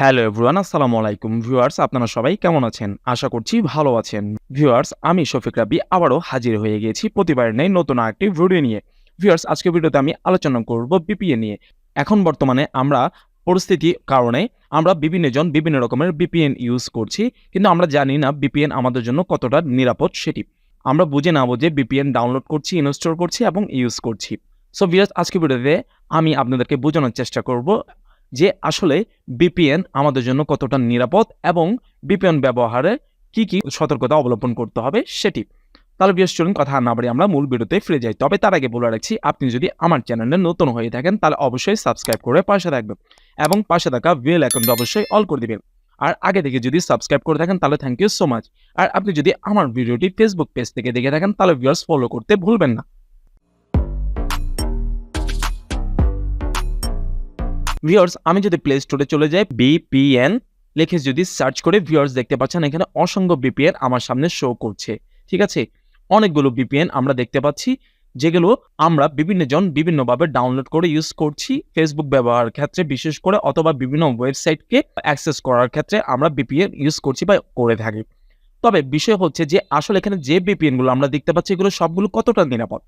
Hello everyone, আসসালামু আলাইকুম viewers, আপনারা সবাই কেমন আছেন? আশা করছি ভালো আছেন। ভিউয়ার্স, আমি শফিক রাবি আবারও হাজির হয়ে গেছি প্রতিবার নেই নতুন আরেকটি ভিডিও নিয়ে। ভিউয়ার্স, আজকে ভিডিওতে আমি আলোচনা করব বিপিএন নিয়ে। এখন বর্তমানে আমরা পরিস্থিতির কারণে আমরা বিভিন্ন জন বিভিন্ন রকমের বিপিএন ইউজ করছি, কিন্তু আমরা জানি না বিপিএন আমাদের জন্য কতটা নিরাপদ সেটি। আমরা বুঝে না বুঝে বিপিএন ডাউনলোড করছি ইনস্টল করছি এবং ইউজ করছি। সো ভিউয়ার্স, আজকে ভিডিওতে আমি আপনাদেরকে বোঝানোর চেষ্টা করব যে আসলে বিপিএন আমাদের জন্য কতটা নিরাপদ এবং বিপিএন ব্যবহারে কি কি সতর্কতা অবলম্বন করতে হবে সেটি। তাহলে বিশেষ চলুন কথা না বাড়ি আমরা মূল ভিডিওতে ফিরে যাই। তবে তার আগে বলে রাখছি, আপনি যদি আমার চ্যানেলে নতুন হয়ে থাকেন, তাহলে অবশ্যই সাবস্ক্রাইব করে পাশে থাকবেন এবং পাশে থাকা বেল অ্যাকাউন্ট অবশ্যই অল করে দিবেন। আর আগে থেকে যদি সাবস্ক্রাইব করে থাকেন, তাহলে থ্যাংক ইউ সো মাচ আর আপনি যদি আমার ভিডিওটি ফেসবুক পেজ থেকে দেখে থাকেন, তাহলে ভিউয়ার্স ফলো করতে ভুলবেন না। ভিউয়ার্স আমি যদি প্লে স্টোরে চলে যাই বিপিএন লিখে যদি সার্চ করে ভিউয়ার্স দেখতে পাচ্ছেন, এখানে অসংখ্য বিপিএন আমার সামনে শো করছে, ঠিক আছে? অনেকগুলো বিপিএন আমরা দেখতে পাচ্ছি, যেগুলো আমরা বিভিন্ন জন বিভিন্নভাবে ডাউনলোড করে ইউজ করছি ফেসবুক ব্যবহার ক্ষেত্রে, বিশেষ করে অথবা বিভিন্ন ওয়েবসাইটকে অ্যাক্সেস করার ক্ষেত্রে আমরা বিপিএন ইউজ করছি বা করে থাকি। তবে বিষয় হচ্ছে যে, আসলে এখানে যে বিপিএনগুলো আমরা দেখতে পাচ্ছি, এগুলো সবগুলো কতটা নিরাপদ?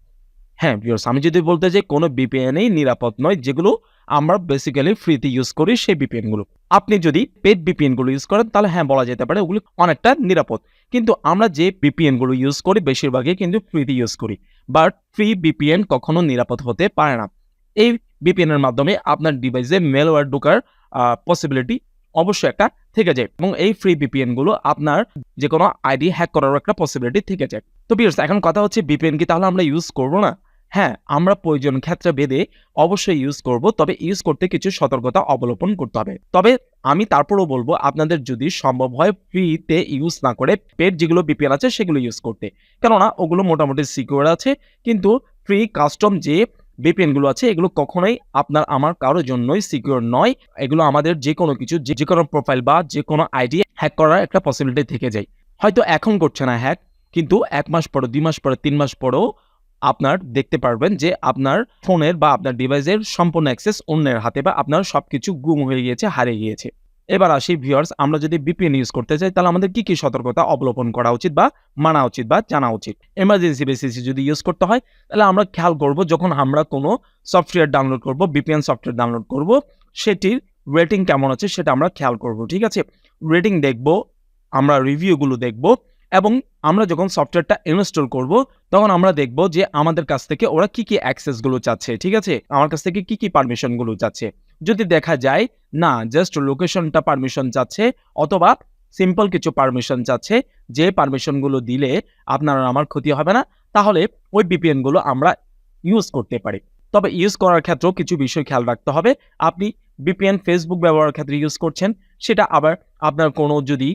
হ্যাঁ আমি যদি বলতে যাই, কোনো বিপিএনই নিরাপদ নয়, যেগুলো আমরা বেসিক্যালি ফ্রিতে ইউজ করি সেই বিপিএনগুলো আপনি যদি পেড বিপিএনগুলো ইউজ করেন, তাহলে হ্যাঁ বলা যেতে পারে ওগুলো অনেকটা নিরাপদ। কিন্তু আমরা যে বিপিএনগুলো ইউজ করি, বেশিরভাগই কিন্তু ফ্রিতে ইউজ করি। বাট ফ্রি বিপিএন কখনো নিরাপদ হতে পারে না। এই বিপিএনের মাধ্যমে আপনার ডিভাইসে মেলওয়্যার ঢোকার পসিবিলিটি অবশ্যই একটা থেকে যায়। এবং এই ফ্রি বিপিএনগুলো আপনার যে কোনো আইডি হ্যাক করারও একটা পসিবিলিটি থেকে যায়। তো বিয়ার্স এখন কথা হচ্ছে বিপিএন কি তাহলে আমরা ইউজ করব না? হ্যাঁ আমরা প্রয়োজন ক্ষেত্রে বেঁধে অবশ্যই ইউজ করব, তবে ইউজ করতে কিছু সতর্কতা অবলম্বন করতে হবে। তবে আমি তারপরও বলব, আপনাদের যদি সম্ভব হয় ফ্রিতে ইউজ না করে পেড যেগুলো বিপিএল আছে সেগুলো ইউজ করতে। কেননা, ওগুলো মোটামুটি সিকিউর আছে, কিন্তু ফ্রি কাস্টম যে বিপিএনগুলো আছে, এগুলো কখনোই আপনার, আমার কারোর জন্যই সিকিউর নয়। এগুলো আমাদের যে কোনো কিছু, যে কোনো প্রোফাইল বা যে কোনো আইডি হ্যাক করার একটা পসিবিলিটি থেকে যায়। হয়তো এখন করছে না হ্যাক কিন্তু এক মাস পরে দুই মাস পরে তিন মাস পরেও আপনার দেখতে পারবেন যে আপনার ফোনের বা আপনার ডিভাইসের সম্পূর্ণ অ্যাক্সেস অন্যের হাতে বা আপনার সবকিছু গুম হয়ে গিয়েছে, হারিয়ে গিয়েছে। এবার আসি ভিউয়ার্স আমরা যদি বিপিএন ইউজ করতে চাই, তাহলে আমাদের কি কি সতর্কতা অবলম্বন করা উচিত বা মানা উচিত বা জানা উচিত? এমার্জেন্সি বেসিসে যদি ইউজ করতে হয়, তাহলে আমরা খেয়াল করব যখন আমরা কোনো সফটওয়্যার ডাউনলোড করব বিপিএন সফটওয়্যার ডাউনলোড করব, সেটির রেটিং কেমন আছে সেটা আমরা খেয়াল করব, ঠিক আছে? রেটিং দেখব, আমরা রিভিউগুলো দেখব এবং আমরা যখন সফটওয়্যারটা ইনস্টল করব, তখন আমরা দেখব যে আমাদের কাছ থেকে ওরা কি কি অ্যাক্সেসগুলো চাচ্ছে, ঠিক আছে? আমার কাছ থেকে কি কি পারমিশনগুলো চাচ্ছে। যদি দেখা যায়, না জাস্ট লোকেশনটা পারমিশন চাচ্ছে, অথবা সিম্পল কিছু পারমিশন চাচ্ছে, যে পারমিশনগুলো দিলে আপনার আমার ক্ষতি হবে না, তাহলে ওই বিপিএনগুলো আমরা ইউজ করতে পারি। তবে ইউজ করার ক্ষেত্রেও কিছু বিষয় খেয়াল রাখতে হবে। আপনি বিপিএন ফেসবুক ব্যবহারের ক্ষেত্রে ইউজ করছেন, সেটা আবার আপনার কোনো যদি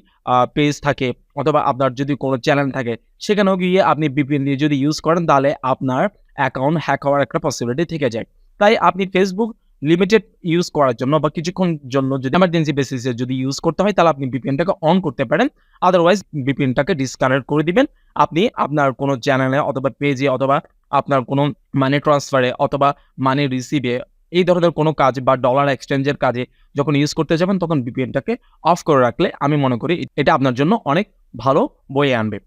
পেজ থাকে অথবা আপনার যদি কোনো চ্যানেল থাকে, সেখানেও গিয়ে আপনি বিপিএন দিয়ে যদি ইউজ করেন, তাহলে আপনার অ্যাকাউন্ট হ্যাক হওয়ার একটা পসিবিলিটি থেকে যায়। তাই আপনি ফেসবুক লিমিটেড ইউজ করার জন্য বা কিছুক্ষণ জন্য যদি এমার্জেন্সি বেসিসে যদি ইউজ করতে হয়, তাহলে আপনি বিপিএনটাকে অন করতে পারেন। আদারওয়াইজ বিপিএনটাকে ডিসকানেক্ট করে দিবেন। আপনি আপনার কোনো চ্যানেলে অথবা পেজে অথবা আপনার কোনো মানি ট্রান্সফারে অথবা মানি রিসিভে এই ধরনের কোনো কাজ বা ডলার এক্সচেঞ্জের কাজে যখন ইউজ করতে যাবেন, তখন বিপিএনটাকে অফ করে রাখলে আমি মনে করি এটা আপনার জন্য অনেক ভালো বয়ে আনবে।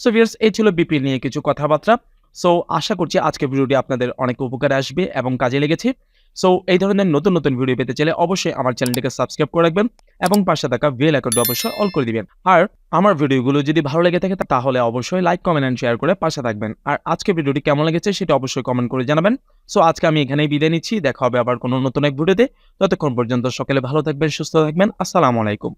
সো ভিয়ার্স এই ছিল বিপিএন নিয়ে কিছু কথাবার্তা। সো আশা করছি আজকের ভিডিওটি আপনাদের অনেক উপকারে আসবে এবং কাজে লেগেছে। সো এই ধরনের নতুন নতুন ভিডিও পেতে চাইলে অবশ্যই আমার চ্যানেলটিকে সাবস্ক্রাইব করে রাখবেন এবং পাশে থাকা বেল আইকনটি অবশ্যই অল করে দিবেন। আর আমার ভিডিওগুলো যদি ভালো লেগে থাকে তাহলে অবশ্যই লাইক কমেন্ট এন্ড শেয়ার করে পাশে থাকবেন। আর আজকে ভিডিওটি কেমন লেগেছে সেটা অবশ্যই কমেন্ট করে জানাবেন। সো আজকে আমি এখানেই বিদায় নিচ্ছি। দেখা হবে আবার কোনো নতুন এক ভিডিওতে ততক্ষণ পর্যন্ত সকালে ভালো থাকবেন, সুস্থ থাকবেন। আসসালামু আলাইকুম।